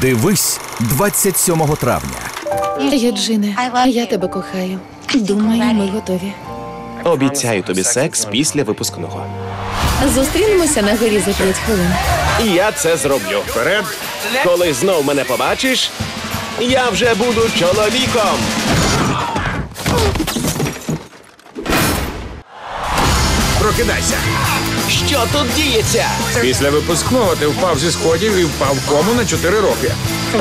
Дивись 27 травня. Я Джине, я тебе кохаю. Думаю, ми готові. Обіцяю тобі секс після випускного. Зустрінемося на горі за п'ять хвилин. І я це зроблю. Вперед! Коли знов мене побачиш, я вже буду чоловіком. Прокидайся. Що тут діється? Після випускного ти впав зі сходів і впав в кому на 4 роки.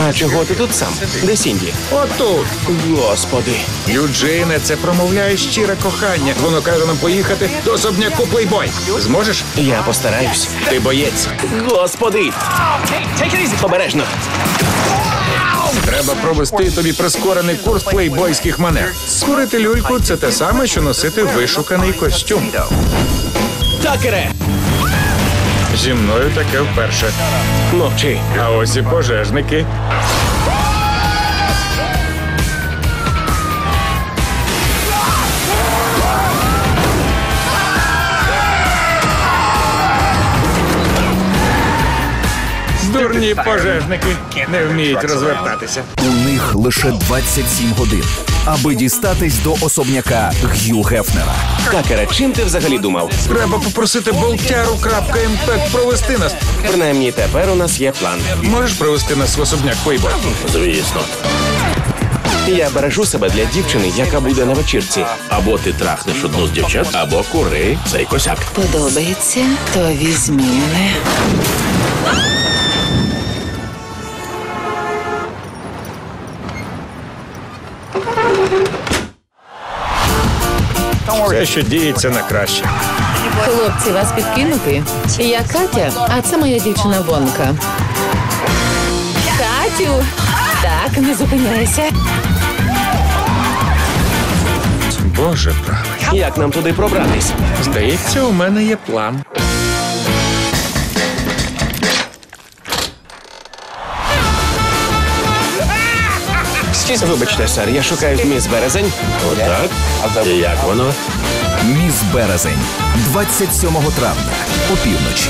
А чого ти тут сам? Де Сінді? Отут. Господи. Юджине, це промовляє щире кохання. Воно каже нам поїхати до особняку плейбой. Зможеш? Я постараюсь. Ти боєць. Господи! Обережно. Треба провести тобі прискорений курс плейбойських манер. Скурити люльку це те саме, що носити вишуканий костюм. Такере! Зі мною таке вперше. Мовчи. А ось і пожежники. Дурні пожежники не вміють розвертатися. У них лише 27 годин, аби дістатись до особняка Г'ю Гефнера. Такере, чим ти взагалі думав? Треба попросити болтяру крапка імпект провести нас. Принаймні тепер у нас є план. Можеш провести нас в особняк Плейбой? Звісно. Я бережу себе для дівчини, яка буде на вечірці. Або ти трахнеш одну з дівчат, або кури цей косяк. Подобається, то візьміни. Все, що діється на краще. Хлопці, вас підкинути? Я Катя, а це моя дівчина Вонка. Катю! Так, не зупиняйся. Боже правий. Як нам туди пробратись? Здається, у мене є план. Вибачте, сер, я шукаю міс Березень. Отак? І як воно? Міс Березень 27 травня опівночі.